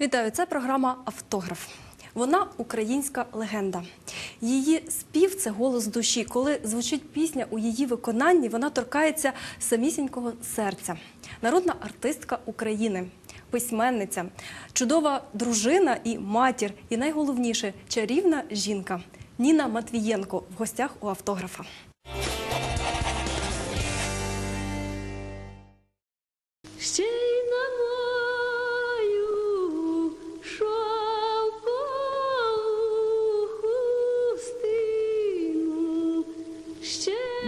Вітаю, це програма Автограф. Вона українська легенда. Її спів це голос душі. Коли звучить пісня у її виконанні, вона торкається самісінького серця. Народна артистка України, письменниця, чудова дружина і матір, і найголовніше чарівна жінка Ніна Матвієнко в гостях у автографа.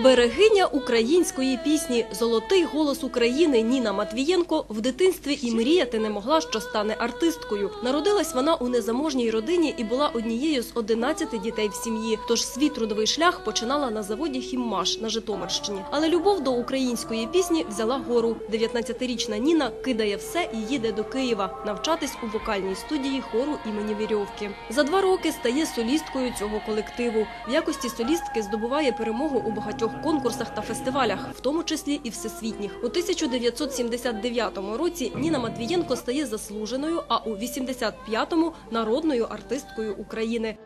Берегиня української пісні Золотий голос України Ніна Матвієнко в дитинстві і мріяти не могла, що стане артисткою. Народилась вона у незаможній родині і була однією з 11 дітей в сім'ї. Тож свій трудовий шлях починала на заводі Хіммаш на Житомирщині. Але любов до української пісні взяла гору. 19-річна Ніна кидає все і їде до Києва навчатись у вокальній студії хору імені Вірьовки. За два роки стає солісткою цього колективу. В якості солістки здобуває перемогу у багатьох конкурсах та фестивалях, в тому числі і всесвітніх. У 1979 році Ніна Матвієнко стає заслуженою, а у 85-му – народною артисткою України.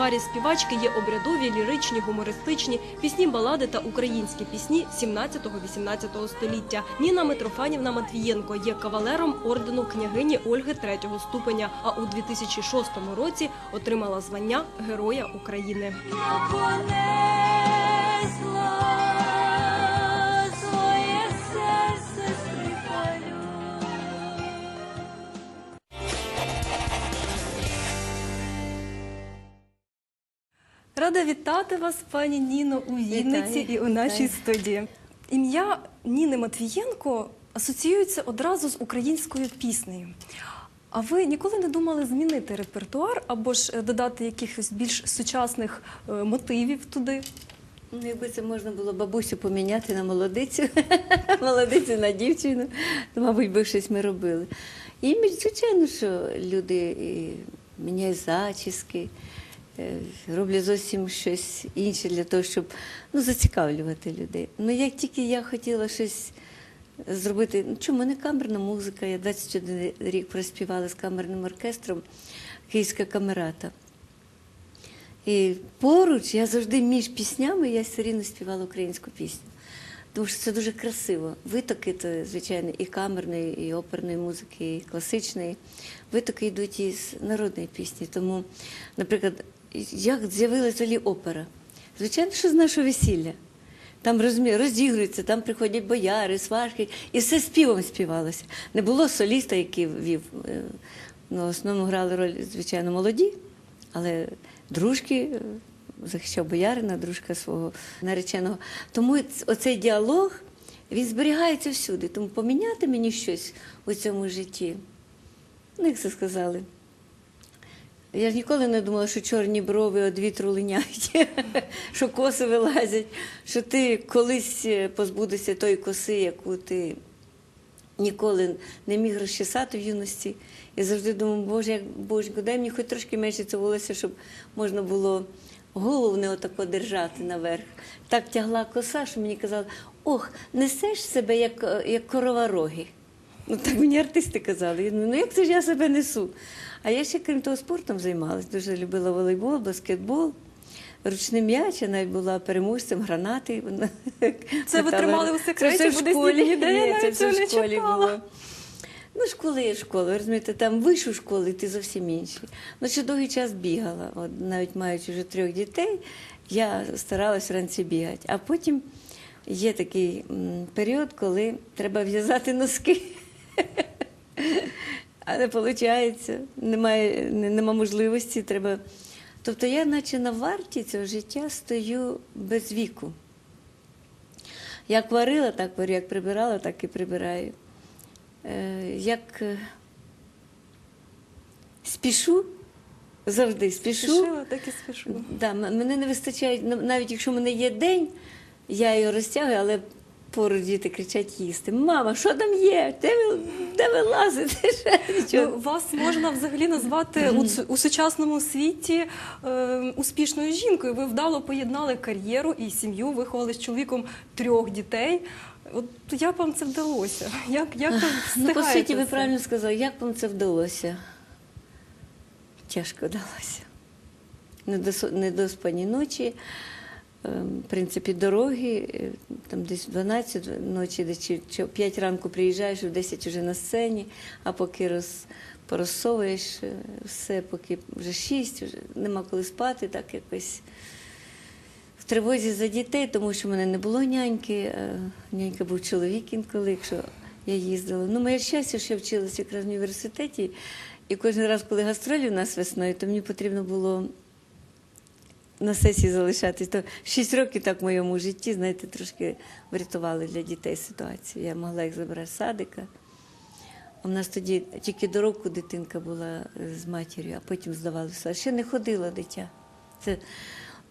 Репертуарі співачки є обрядові, ліричні, гумористичні, пісні балади та українські пісні 17-18 століття. Ніна Митрофанівна Матвієнко є кавалером ордену княгині Ольги третього ступеня. А у 2006 році отримала звання Героя України. Вітати вас, пані Ніно, у Вінниці Вітаю, і у нашій вітаю. студії. Ім'я Ніни Матвієнко асоціюється одразу з українською піснею. А ви ніколи не думали змінити репертуар або ж е, додати якихось більш сучасних е, мотивів туди? Ну, якби це можна було бабусю поміняти на молодицю, молодицю на дівчину, то, мабуть, би щось ми робили. І, звичайно, що люди і міняють зачіски, роблять зовсім щось інше для того, щоб ну, зацікавлювати людей. Ну, як тільки я хотіла щось зробити, ну чому не камерна музика, я 21 рік проспівала з камерним оркестром Київська камерата. І поруч я завжди між піснями я все рівно співала українську пісню. Тому що це дуже красиво. Витоки, то, звичайно, і камерної, і оперної музики, і класичної. Витоки йдуть із народної пісні. Тому, наприклад, як з'явилася опера? Звичайно, що з нашого весілля. Там розігруються, там приходять бояри, сварки, і все співом співалося. Не було соліста, який вів. е, Ну, основному грали роль, звичайно, молоді, але дружки е, захищав боярина, дружка свого нареченого. Тому оцей діалог він зберігається всюди. Тому поміняти мені щось у цьому житті. Ну, як це сказали. Я ж ніколи не думала, що чорні брови від вітру линяють, що коси вилазять, що ти колись е, позбудешся тої коси, яку ти ніколи не міг розчесати в юності. Я завжди думаю, Боже, як Боженько, дай мені хоч трошки менше цього волосся, щоб можна було голову не отако держати наверх. Так тягла коса, що мені казали, ох, несеш себе як, е, як корова роги. Ну так мені артисти казали. Я думаю, ну як це ж я себе несу? А я ще, крім того, спортом займалась. Дуже любила волейбол, баскетбол. Ручний м'яч, я навіть була переможцем гранати. Це ви тримали у секреті, Це все в школі. Ні, це все в школі було. Ну, школа є школа, розумієте, там вийшов школи, ти зовсім інший. Ну, ще довгий час бігала. От, навіть маючи вже трьох дітей, я старалась вранці бігати. А потім є такий період, коли треба в'язати носки. А не виходить, немає, не- нема можливості, треба. Тобто я, наче на варті цього життя, стою без віку. Як варила, так варю, як прибирала, так і прибираю. Е, Як е, спішу, завжди спішу. Спішила, так і спішу. Да, мене не вистачає, навіть якщо в мене є день, я його розтягую, але поруч діти кричать їсти. Мама, що там є? Де ви, де ви лазите? Ну, вас можна взагалі назвати у, у сучасному світі е, успішною жінкою. Ви вдало поєднали кар'єру і сім'ю, виховали з чоловіком трьох дітей. От як вам це вдалося? Як, як ви Ну, по суті, ви правильно сказали, як вам це вдалося? Тяжко вдалося. Недос- Недоспані ночі, в принципі, дороги, е, там десь в 12 ночі, десь чи, чи о 5 ранку приїжджаєш, в 10 вже на сцені, а поки роз, порозсовуєш е, все, поки вже 6, вже нема коли спати, так якось в тривозі за дітей, тому що в мене не було няньки. е, Нянька був чоловік інколи, якщо я їздила. Ну, моє щастя, що я вчилася якраз в університеті, і кожен раз, коли гастролі у нас весною, то мені потрібно було на сесії залишатись. То 6 років так в моєму житті, знаєте, трошки врятували для дітей ситуацію. Я могла їх забрати з садика. У нас тоді тільки до року дитинка була з матір'ю, а потім здавали в. Ще не ходила дитя. Це,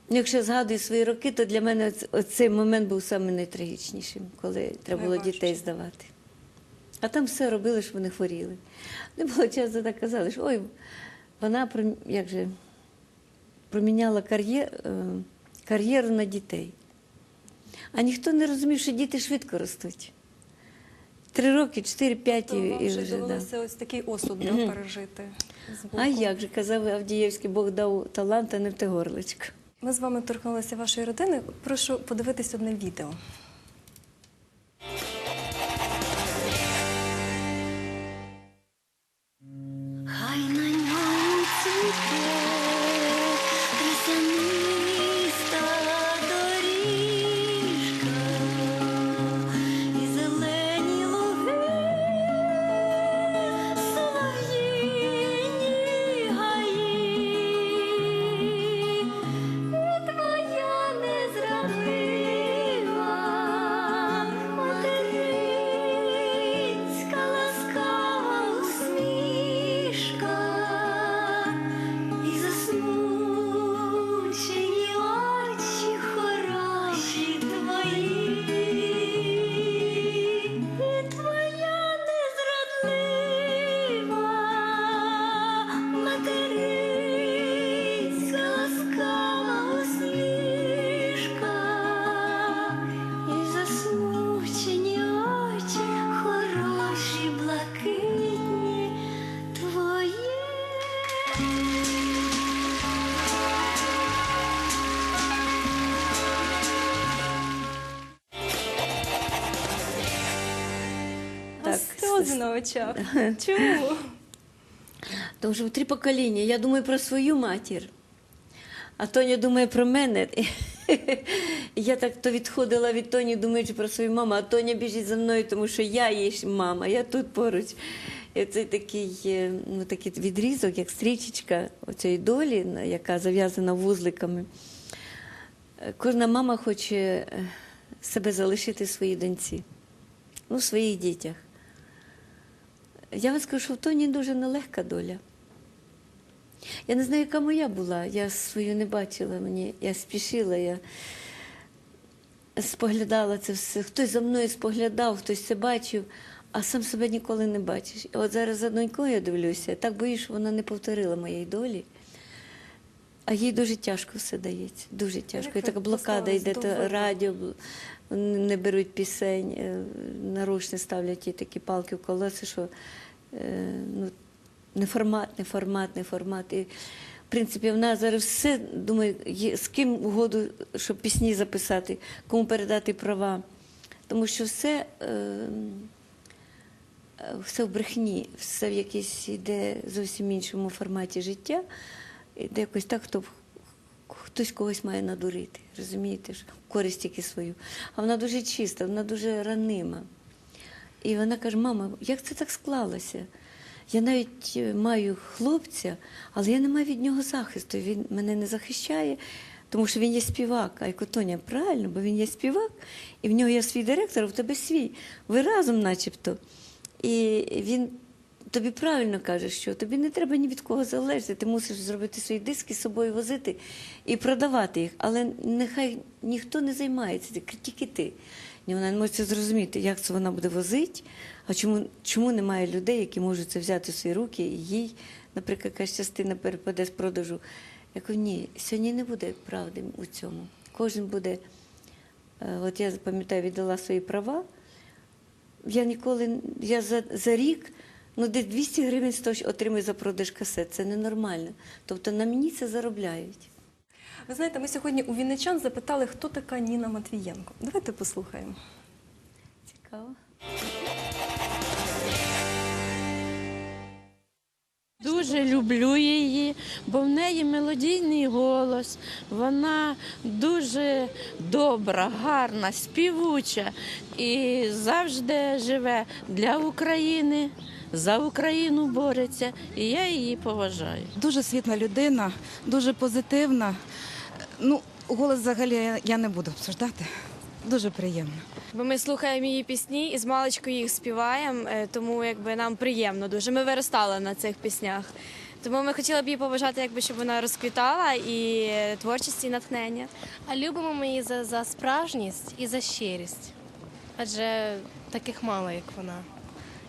ну, якщо згадую свої роки, то для мене оцей момент був саме найтрагічнішим, коли треба було дітей здавати. А там все робили, щоб вони хворіли. Не було часу так казали, що ой, вона як же, проміняла кар'єр, е, кар'єру на дітей. А ніхто не розумів, що діти швидко ростуть. Три роки, чотири, п'ять і, вже довелося Да. ось такий осуд да, пережити. А як же казав Авдієвський, Бог дав талант, а не в те горлечко. Ми з вами торкнулися вашої родини. Прошу подивитись одне відео. Сльози на очах. Чому? Тому що три покоління. Я думаю про свою матір, а Тоня думає про мене. Я так то відходила від Тоні, думаючи про свою маму, а Тоня біжить за мною, тому що я її мама, я тут поруч. І це такий, е, ну, такий відрізок, як стрічечка оцієї долі, яка зав'язана вузликами. Кожна мама хоче е, себе залишити своїй доньці, ну, в своїх дітях. Я вам скажу, що в Тоні дуже нелегка доля. Я не знаю, яка моя була. Я свою не бачила. Мені, я спішила, я споглядала це все. Хтось за мною споглядав, хтось це бачив, а сам себе ніколи не бачиш. І от зараз за донькою я дивлюся, так боюсь, що вона не повторила моєї долі. А їй дуже тяжко все дається, дуже тяжко. І така блокада йде, то радіо, не беруть пісень, е, наручне ставлять ті такі палки в колеса, що е, ну, не формат, не формат, не формат. І, в принципі, вона зараз все думає, з ким угоду, щоб пісні записати, кому передати права. Тому що все, е, все в брехні, все в якійсь іде зовсім іншому форматі життя. Іде якось так, хто хтось когось має надурити, розумієте, ж, користь тільки свою. А вона дуже чиста, вона дуже ранима. І вона каже: мама, як це так склалося? Я навіть е, маю хлопця, але я не маю від нього захисту. Він мене не захищає, тому що він є співак. А як Тоня, правильно, бо він є співак, і в нього є свій директор, а в тебе свій. Ви разом, начебто. І він тобі правильно каже, що тобі не треба ні від кого залежати. Ти мусиш зробити свої диски з собою возити і продавати їх. Але нехай ніхто не займається, тільки ти. І вона не може зрозуміти, як це вона буде возити, а чому, чому немає людей, які можуть це взяти в свої руки, і їй, наприклад, якась частина перепаде з продажу. Я кажу, ні, сьогодні не буде правди у цьому. Кожен буде, е, от я пам'ятаю, віддала свої права. Я ніколи, я за, за рік, ну десь 200 гривень 100 отримую за продаж касет. Це ненормально. Тобто на мені це заробляють. Ви знаєте, ми сьогодні у вінничан запитали, хто така Ніна Матвієнко. Давайте послухаємо. Цікаво. Дуже люблю її, бо в неї мелодійний голос. Вона дуже добра, гарна, співуча і завжди живе для України, за Україну бореться. І я її поважаю. Дуже світла людина, дуже позитивна. Ну, голос взагалі я- я не буду обсуждати. Дуже приємно. Бо ми слухаємо її пісні і з маличку їх співаємо, е, тому якби нам приємно дуже. Ми виростали на цих піснях. Тому ми хотіли б її побажати, якби щоб вона розквітала і е, творчість, і натхнення. А любимо ми її за, за справжність і за щирість. Адже таких мало, як вона.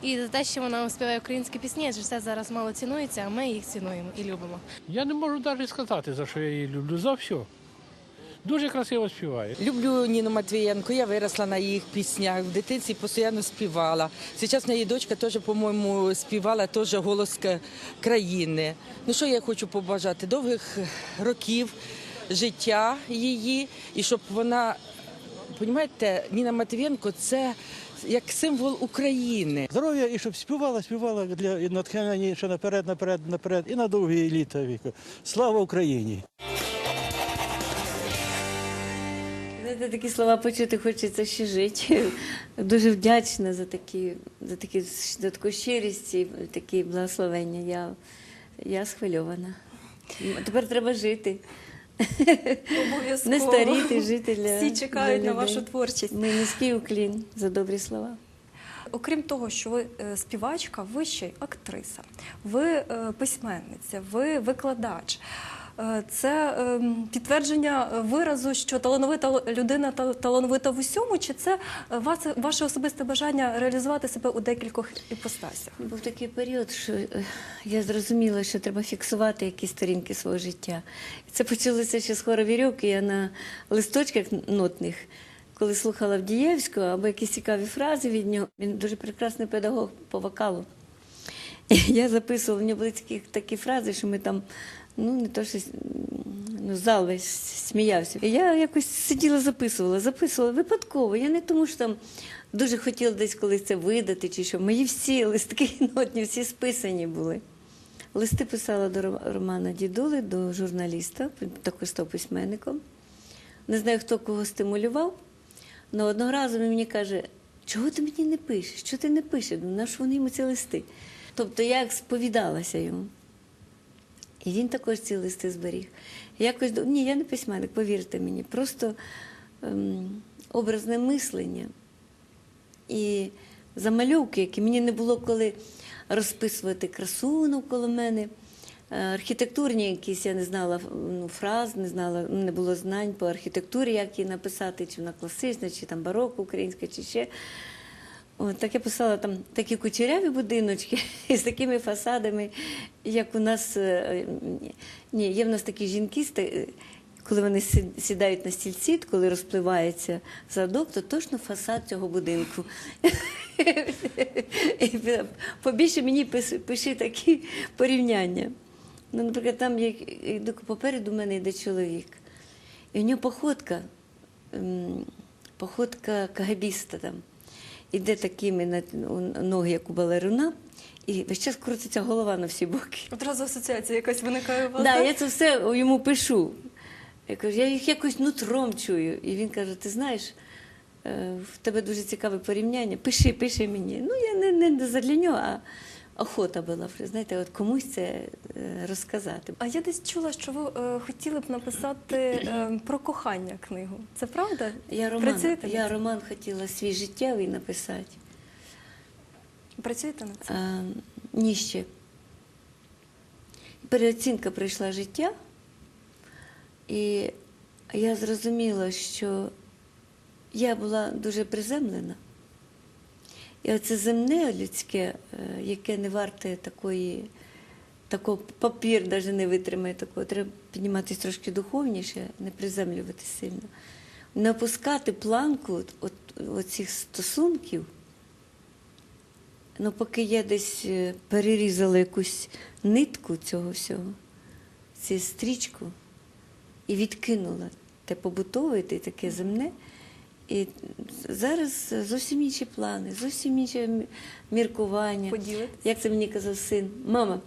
І за те, що вона співає українські пісні, адже все зараз мало цінується, а ми їх цінуємо і любимо. Я не можу навіть сказати, за що я її люблю. За все. Дуже красиво співає. Люблю Ніну Матвієнко, я виросла на їх піснях, в дитинстві постійно співала. Зараз моя дочка теж, по-моєму, співала теж голос країни. Ну що я хочу побажати? Довгих років життя її, і щоб вона, розумієте, Ніна Матвієнко це як символ України. Здоров'я і щоб співала, співала для натхнення ще наперед, наперед, наперед і на довгі літа віку. Слава Україні! Такі слова почути хочеться ще жити. Дуже вдячна за такі, за такі за таку щирість і такі благословення. Я, я схвильована. Тепер треба жити. Обов'язково. Не старіти, жити для Всі чекають для на вашу творчість. Ми низький уклін за добрі слова. Окрім того, що ви е, співачка, ви ще й актриса, ви е, письменниця, ви викладач. Е, Це ем, підтвердження виразу, що талановита людина та- талановита в усьому, чи це е, ваше, особисте бажання реалізувати себе у декількох іпостасях? Був такий період, що е, я зрозуміла, що треба фіксувати якісь сторінки свого життя. Це почалося ще з хора вірьовки. Я на листочках нотних, коли слухала Вдієвського або якісь цікаві фрази від нього. Він дуже прекрасний педагог по вокалу. Я записувала, в нього були такі фрази, що ми там, ну не то щось, ну, зал весь сміявся. І я якось сиділа, записувала, записувала випадково. Я не тому, що там дуже хотіла десь колись це видати, чи що. Мої всі листки нотні, всі списані були. Листи писала до Романа Дідули, до журналіста, також став письменником. Не знаю, хто кого стимулював, але одного разу він мені каже, чого ти мені не пишеш? Що ти не пишеш? Ну, на що вони йому ці листи? Тобто я сповідалася йому. І він також ці листи зберіг. Якось ні, я не письменник, повірте мені. Просто ем, образне мислення і замальовки, які мені не було коли розписувати красу навколо мене. Е, Архітектурні якісь я не знала ну, фраз, не знала, не було знань по архітектурі, як її написати, чи вона класична, чи там бароко українська, чи ще. От, так я писала там такі кучеряві будиночки з такими фасадами, як у нас е, ні, є в нас такі жінки, коли вони сідають на стільці, коли розпливається задок, то точно фасад цього будинку. Побільше мені пиши такі порівняння. Ну, наприклад, там є, йду попереду мене йде чоловік, і в нього походка, походка кагабіста там. Іде такими на- ноги, як у балерина, і весь час крутиться голова на всі боки. Одразу асоціація якась виникає у вас. Да, так? я це все йому пишу. Я кажу, я їх якось нутром чую. І він каже: ти знаєш, е, в тебе дуже цікаве порівняння. Пиши, пиши мені. Ну, я не, не задля нього, а охота була, знаєте, от комусь це е, розказати. А я десь чула, що ви е, хотіли б написати е, про кохання книгу. Це правда? Я роман, Працюєте я роман хотіла свій життєвий написати. Працюєте над цим? А, ні ще. Переоцінка прийшла життя, і я зрозуміла, що я була дуже приземлена. І оце земне людське, е, яке не варте такої, такого папір навіть не витримає такого. Треба підніматися трошки духовніше, не приземлювати сильно. Не опускати планку оцих стосунків. Ну, поки я десь е, перерізала якусь нитку цього всього, цю стрічку, і відкинула те побутове, те таке земне. І зараз зовсім інші плани, зовсім інше міркування. Поділитись? Як це мені казав син? Мама,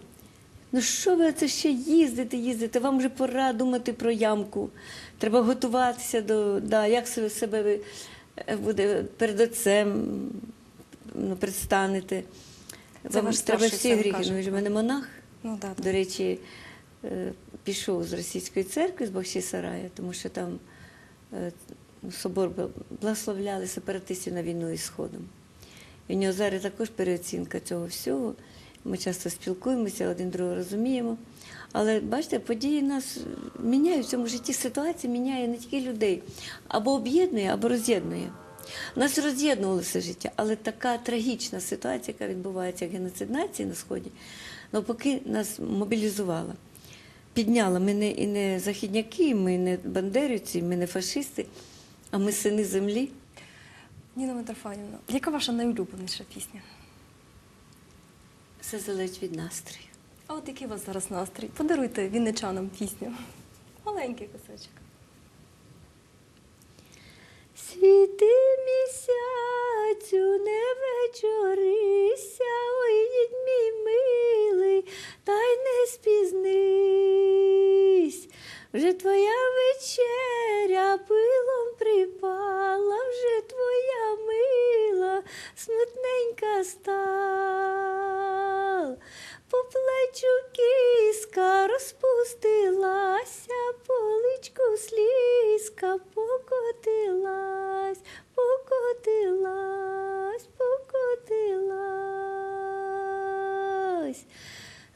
ну що ви це ще їздите, їздите? Вам вже пора думати про ямку. Треба готуватися до да, як себе, себе ви е, буде перед отцем ну, предстанете. Це Вам ваш треба всі гріхи. Ну, він в мене монах. Ну так. До речі, е, пішов з російської церкви, з Бахчисарая, тому що там е, собор благословляли сепаратистів на війну із Сходом. І в нього зараз також переоцінка цього всього. Ми часто спілкуємося, один другого розуміємо. Але бачите, події нас міняють в цьому житті. Ситуація міняє не тільки людей, або об'єднує, або роз'єднує. Нас роз'єднувалося життя, але така трагічна ситуація, яка відбувається геноцид нації на Сході, навпаки, нас мобілізувала. Підняла. Ми не, і не західняки, ми не бандерівці, ми не фашисти, а ми сини землі. Ніна Митрофанівна, яка ваша найулюбленіша пісня? Все залежить від настрою. А от який у вас зараз настрій? Подаруйте вінничанам пісню. Маленький кусочок.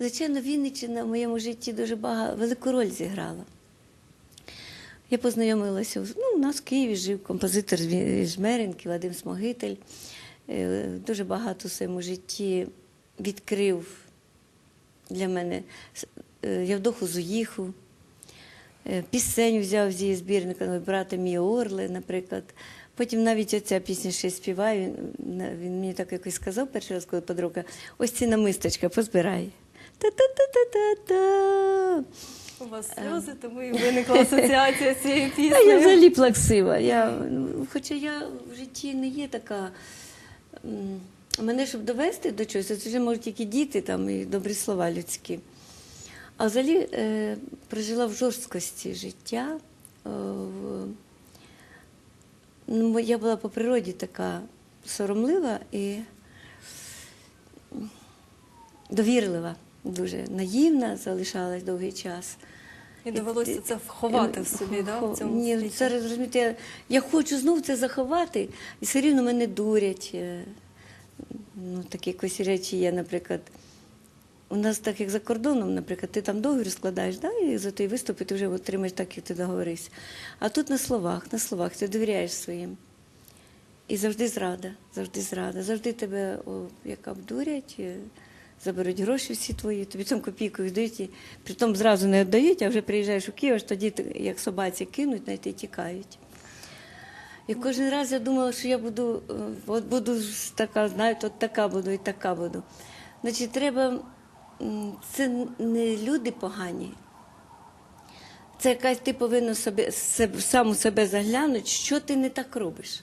Звичайно, Вінниччина в моєму житті дуже багато, велику роль зіграла. Я познайомилася, ну, у нас в Києві жив композитор з Жмеринки, Вадим Смогитель. Е, Дуже багато в своєму житті відкрив для мене С- е, Явдоху Зуїху, е, пісень взяв з її збірника «Ой, брата мій Орли, наприклад. Потім навіть оця пісня ще. Він, він мені так якось сказав перший раз, коли подруга, ось ці намисточка позбирай. Та-та-та-та-та-та. У вас сльози, тому і виникла асоціація з цією А я взагалі плаксива. Я, ну, хоча я в житті не є така. Мене, щоб довести до чогось, це вже можуть тільки діти там, і добрі слова людські. А взагалі е, прожила в жорсткості життя. Е, в, ну, я була по природі така соромлива і довірлива, дуже наївна, залишалась довгий час. І довелося це вховати в собі, да, в цьому Ні, це розумієте, я, я хочу знов це заховати, і все рівно мене дурять. Е, Ну, такі якось речі є, наприклад. У нас так, як за кордоном, наприклад, ти там договір складаєш, да, і за той виступ і ти вже отримаєш так, як ти договорився. А тут на словах, на словах ти довіряєш своїм. І завжди зрада, завжди зрада, завжди тебе о, як обдурять, е, заберуть гроші всі твої, тобі там копійку віддають, і притом зразу не віддають, а вже приїжджаєш у Київ, аж тоді як собаці кинуть, навіть і тікають. І кожен раз я думала, що я буду, е, от буду така, знаєте, от така буду і така буду. Значить, треба, це не люди погані. Це якась ти повинен собі, себе, сам у себе заглянути, що ти не так робиш.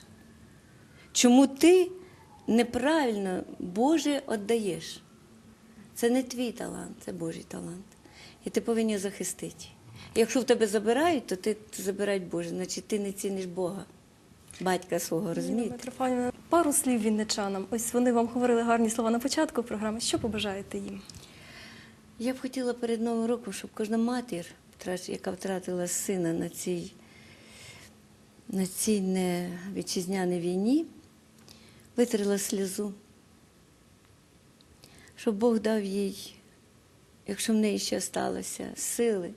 Чому ти неправильно Боже віддаєш? Це не твій талант, це Божий талант. І ти повинен його захистити. Якщо в тебе забирають, то ти забирають Боже, значить ти не ціниш Бога, батька свого, розумієте? Митрофанівна, пару слів вінничанам. Ось вони вам говорили гарні слова на початку програми. Що побажаєте їм? Я б хотіла перед Новим роком, щоб кожна матір, яка втратила сина на цій, на цій не вітчизняній війні, витерла сльозу. Щоб Бог дав їй, якщо в неї ще сталося, сили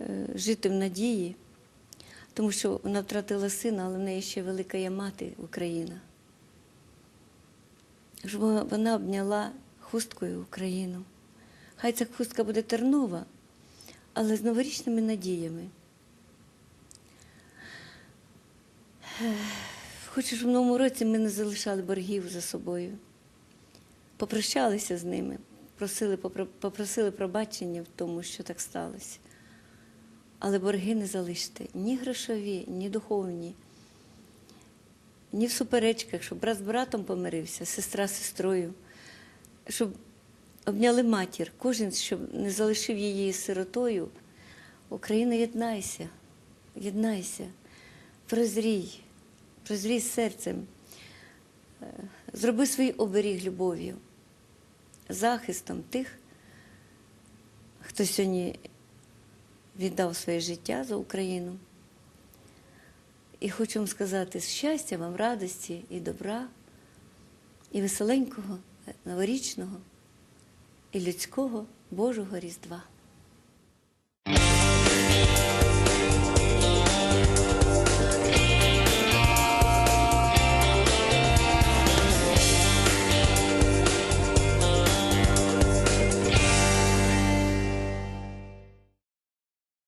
е, жити в надії. тому що вона втратила сина, але в неї ще велика є мати Україна. Щоб вона- обняла хусткою Україну. Хай ця хустка буде тернова, але з новорічними надіями. Хочу, щоб в новому році ми не залишали боргів за собою. Попрощалися з ними, просили, попросили пробачення в тому, що так сталося. Але борги не залиште ні грошові, ні духовні, ні в суперечках, щоб брат з братом помирився, сестра з сестрою, щоб обняли матір, кожен, щоб не залишив її сиротою. Україна, єднайся, єднайся, прозрій, прозрій серцем, Е, зроби свій оберіг любов'ю, захистом тих, хто сьогодні віддав своє життя за Україну. І хочу вам сказати щастя, вам радості і добра, і веселенького, е, новорічного, і людського Божого Різдва.